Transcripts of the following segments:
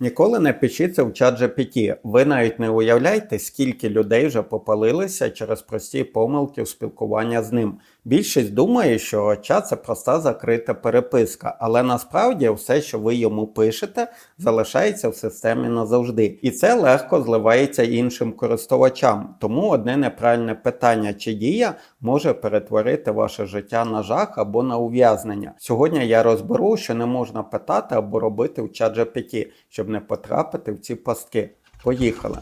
Ніколи не пишіться в чат GPT. Ви навіть не уявляєте, скільки людей вже попалилися через прості помилки в спілкування з ним. Більшість думає, що чат це проста закрита переписка, але насправді все, що ви йому пишете, залишається в системі назавжди. І це легко зливається іншим користувачам. Тому одне неправильне питання чи дія може перетворити ваше життя на жах або на ув'язнення. Сьогодні я розберу, що не можна питати або робити в чат GPT, щоб не потрапити в ці пастки. Поїхали!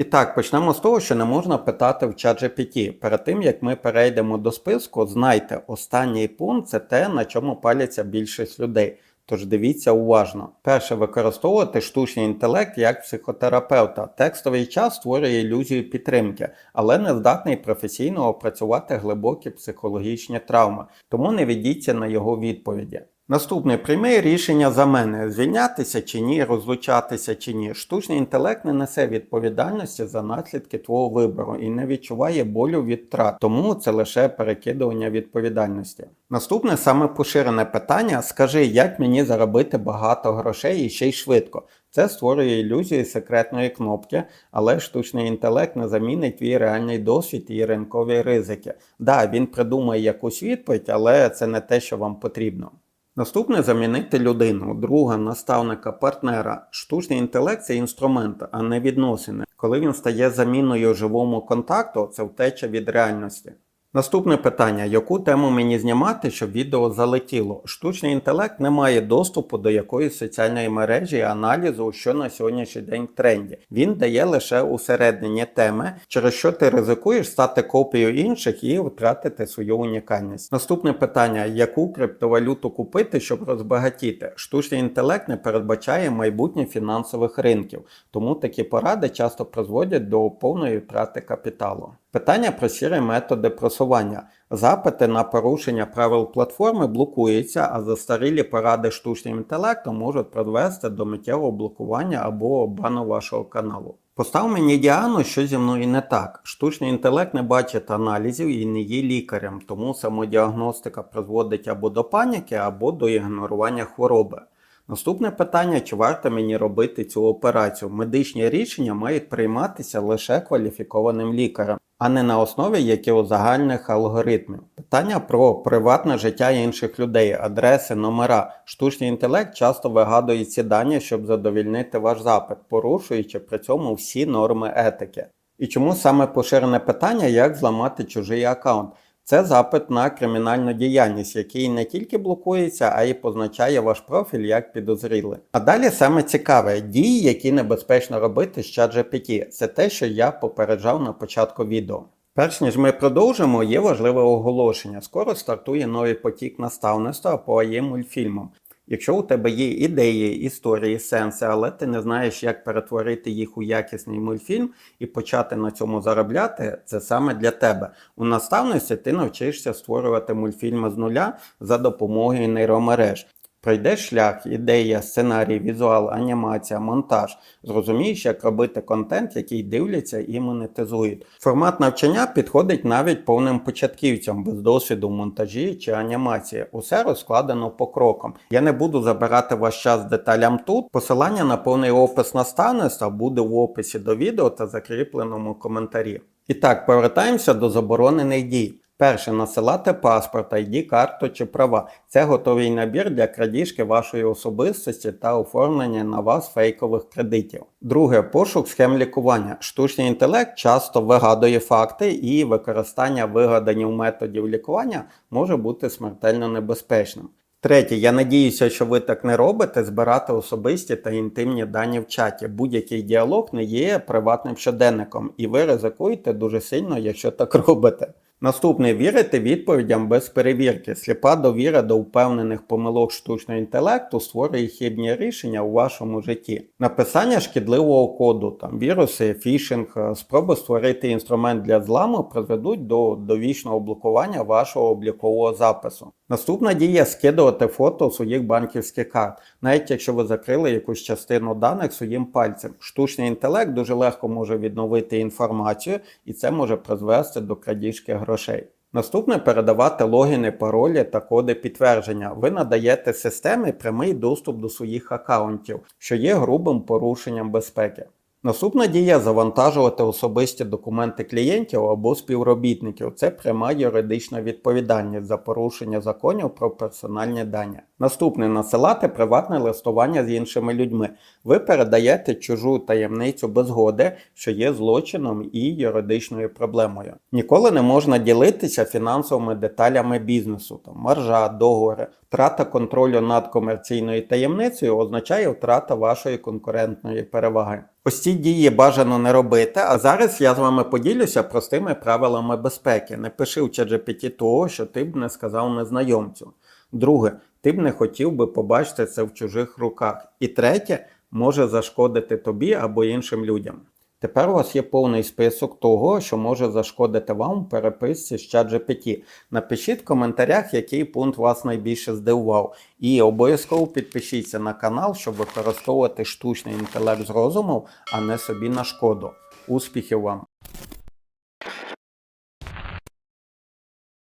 І так, почнемо з того, що не можна питати в чат GPT. Перед тим як ми перейдемо до списку, знайте, останній пункт це те, на чому паляться більшість людей. Тож дивіться уважно. Перше, використовувати штучний інтелект як психотерапевта. Текстовий час створює ілюзію підтримки, але не здатний професійно опрацювати глибокі психологічні травми, тому не ведіться на його відповіді. Наступне прийми рішення за мене: звільнятися чи ні, розлучатися чи ні. Штучний інтелект не несе відповідальності за наслідки твого вибору і не відчуває болю від втрат, тому це лише перекидування відповідальності. Наступне саме поширене питання: скажи, як мені заробити багато грошей і ще й швидко. Це створює ілюзію секретної кнопки, але штучний інтелект не замінить твій реальний досвід і ринкові ризики. Да, він придумає якусь відповідь, але це не те, що вам потрібно. Наступне замінити людину, друга, наставника, партнера. Штучний інтелект це інструмент, а не відносини. Коли він стає заміною живому контакту, це втеча від реальності. Наступне питання: яку тему мені знімати, щоб відео залетіло? Штучний інтелект не має доступу до якоїсь соціальної мережі і аналізу, що на сьогоднішній день в тренді. Він дає лише усереднені теми, через що ти ризикуєш стати копією інших і втратити свою унікальність. Наступне питання: яку криптовалюту купити, щоб розбагатіти? Штучний інтелект не передбачає майбутнє фінансових ринків, тому такі поради часто призводять до повної втрати капіталу. Питання про сірі методи просування. Запити на порушення правил платформи блокуються, а застарілі поради штучним інтелектом можуть призвести до миттєвого блокування або бану вашого каналу. Постав мені діагноз, що зі мною не так. Штучний інтелект не бачить аналізів і не є лікарем, тому самодіагностика призводить або до паніки, або до ігнорування хвороби. Наступне питання: чи варто мені робити цю операцію? Медичні рішення мають прийматися лише кваліфікованим лікарем, а не на основі якихось загальних алгоритмів. Питання про приватне життя інших людей, адреси, номера. Штучний інтелект часто вигадує ці дані, щоб задовільнити ваш запит, порушуючи при цьому всі норми етики. І чому саме поширене питання, як зламати чужий аккаунт? Це запит на кримінальну діяльність, який не тільки блокується, а й позначає ваш профіль як підозрілий. А далі саме цікаве дії, які небезпечно робити з ChatGPT. Це те, що я попереджав на початку відео. Перш ніж ми продовжимо, є важливе оголошення. Скоро стартує новий потік наставництва по АЄ мультфільмам. Якщо у тебе є ідеї, історії, сенси, але ти не знаєш, як перетворити їх у якісний мультфільм і почати на цьому заробляти, це саме для тебе. У наставності ти навчишся створювати мультфільми з нуля за допомогою нейромереж. Пройдеш шлях, ідея, сценарій, візуал, анімація, монтаж. Зрозумієш, як робити контент, який дивляться і монетизують. Формат навчання підходить навіть повним початківцям без досвіду монтажі чи анімації. Усе розкладено по крокам. Я не буду забирати ваш час деталям тут. Посилання на повний опис наставництва буде в описі до відео та закріпленому коментарі. І так, повертаємося до заборонених дій. Перше насилати паспорт, ID, карту чи права. Це готовий набір для крадіжки вашої особистості та оформлення на вас фейкових кредитів. Друге пошук схем лікування. Штучний інтелект часто вигадує факти, і використання вигаданів методів лікування може бути смертельно небезпечним. Третє, я надіюся, що ви так не робите, збирати особисті та інтимні дані в чаті. Будь-який діалог не є приватним щоденником, і ви ризикуєте дуже сильно, якщо так робите. Наступне вірити відповідям без перевірки. Сліпа довіра до впевнених помилок штучного інтелекту створює хибні рішення у вашому житті. Написання шкідливого коду, там віруси, фішинг, спроби створити інструмент для зламу призведуть до довічного блокування вашого облікового запису. Наступна дія скидувати фото своїх банківських карт, навіть якщо ви закрили якусь частину даних своїм пальцем. Штучний інтелект дуже легко може відновити інформацію, і це може призвести до крадіжки грошей. Наступне передавати логіни, паролі та коди підтвердження. Ви надаєте системі прямий доступ до своїх аккаунтів, що є грубим порушенням безпеки. Наступна дія завантажувати особисті документи клієнтів або співробітників. Це пряма юридична відповідальність за порушення законів про персональні дані. Наступне насилати приватне листування з іншими людьми. Ви передаєте чужу таємницю без згоди, що є злочином і юридичною проблемою. Ніколи не можна ділитися фінансовими деталями бізнесу, там маржа, договори. Втрата контролю над комерційною таємницею означає втрата вашої конкурентної переваги. Ось ці дії бажано не робити, а зараз я з вами поділюся простими правилами безпеки. Не пиши в ChatGPT того, що ти б не сказав незнайомцю. Друге, ти б не хотів би побачити це в чужих руках. І третє, може зашкодити тобі або іншим людям. Тепер у вас є повний список того, що може зашкодити вам у переписці з ChatGPT. Напишіть в коментарях, який пункт вас найбільше здивував. І обов'язково підпишіться на канал, щоб використовувати штучний інтелект з розуму, а не собі на шкоду. Успіхів вам!